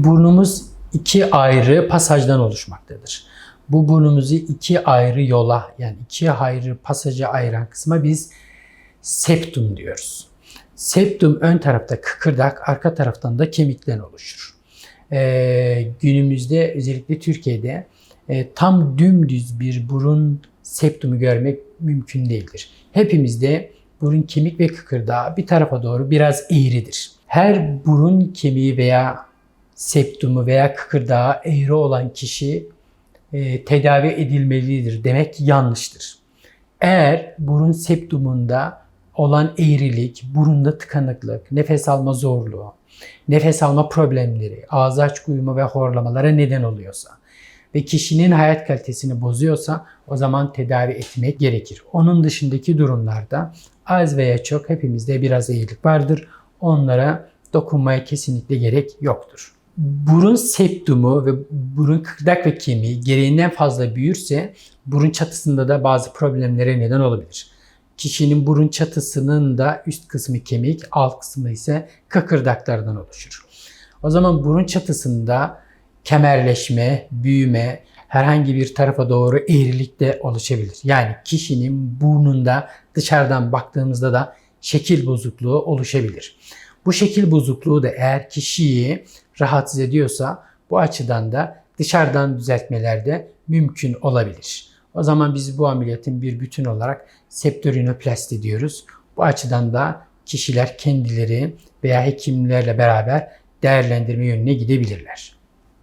burnumuz iki ayrı pasajdan oluşmaktadır. Bu burnumuzu iki ayrı yola yani iki ayrı pasaja ayıran kısma biz septum diyoruz. Septum ön tarafta kıkırdak, arka taraftan da kemikten oluşur. Ee, günümüzde özellikle Türkiye'de e, tam dümdüz bir burun septumu görmek mümkün değildir. Hepimizde burun kemik ve kıkırdağı bir tarafa doğru biraz eğridir. Her burun kemiği veya septumu veya kıkırdağı eğri olan kişi e, tedavi edilmelidir demek yanlıştır. Eğer burun septumunda olan eğrilik, burunda tıkanıklık, nefes alma zorluğu, nefes alma problemleri, ağız aç uyuma ve horlamalara neden oluyorsa ve kişinin hayat kalitesini bozuyorsa o zaman tedavi etmek gerekir. Onun dışındaki durumlarda az veya çok hepimizde biraz eğrilik vardır. Onlara dokunmaya kesinlikle gerek yoktur. Burun septumu ve burun kıkırdak ve kemiği gereğinden fazla büyürse burun çatısında da bazı problemlere neden olabilir. Kişinin burun çatısının da üst kısmı kemik, alt kısmı ise kıkırdaklardan oluşur. O zaman burun çatısında kemerleşme, büyüme, herhangi bir tarafa doğru eğrilik de oluşabilir. Yani kişinin burnunda dışarıdan baktığımızda da şekil bozukluğu oluşabilir. Bu şekil bozukluğu da eğer kişiyi rahatsız ediyorsa bu açıdan da dışarıdan düzeltmeler de mümkün olabilir. O zaman biz bu ameliyatın bir bütün olarak septorinoplasti diyoruz. Bu açıdan da kişiler kendileri veya hekimlerle beraber değerlendirme yönüne gidebilirler.